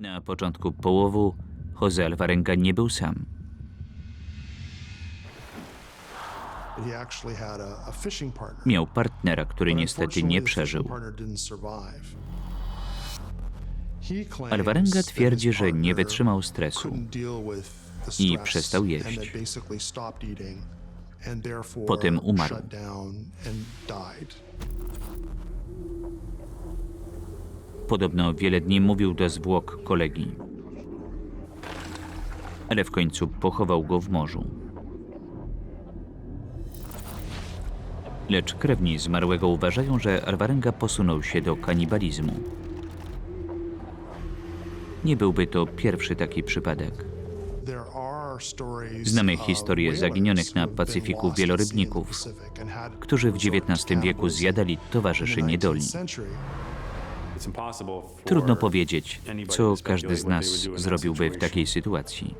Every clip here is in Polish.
Na początku połowu Jose Alvarenga nie był sam. Miał partnera, który niestety nie przeżył. Alvarenga twierdzi, że nie wytrzymał stresu. i przestał jeść. Potem umarł. Podobno wiele dni mówił do zwłok kolegi. Ale w końcu pochował go w morzu. Lecz krewni zmarłego uważają, że Alvarenga posunął się do kanibalizmu. Nie byłby to pierwszy taki przypadek. Znamy historię zaginionych na Pacyfiku wielorybników, którzy w XIX wieku zjadali towarzyszy niedoli. 19th century, Trudno powiedzieć, co każdy z nas zrobiłby w takiej sytuacji.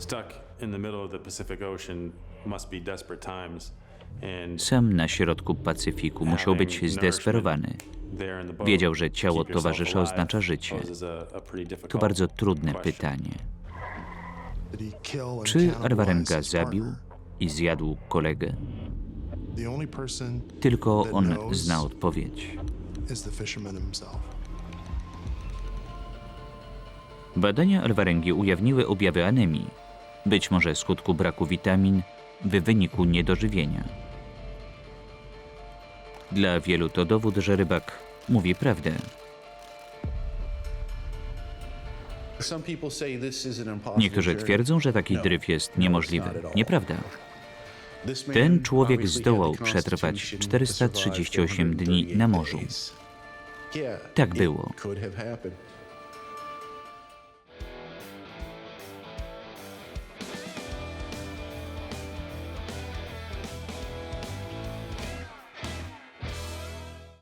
Sam na środku Pacyfiku musiał być zdesperowany. Wiedział, że ciało towarzysza oznacza życie. To bardzo trudne pytanie. Czy his zabił i zjadł kolegę? Tylko on zna odpowiedź. Badania Alvarengi ujawniły objawy anemii, być może skutku braku witamin w wyniku niedożywienia. Dla wielu to dowód, że rybak mówi prawdę. Niektórzy twierdzą, że taki dryf jest niemożliwy. Nieprawda. Ten człowiek zdołał przetrwać 438 dni na morzu. Tak było.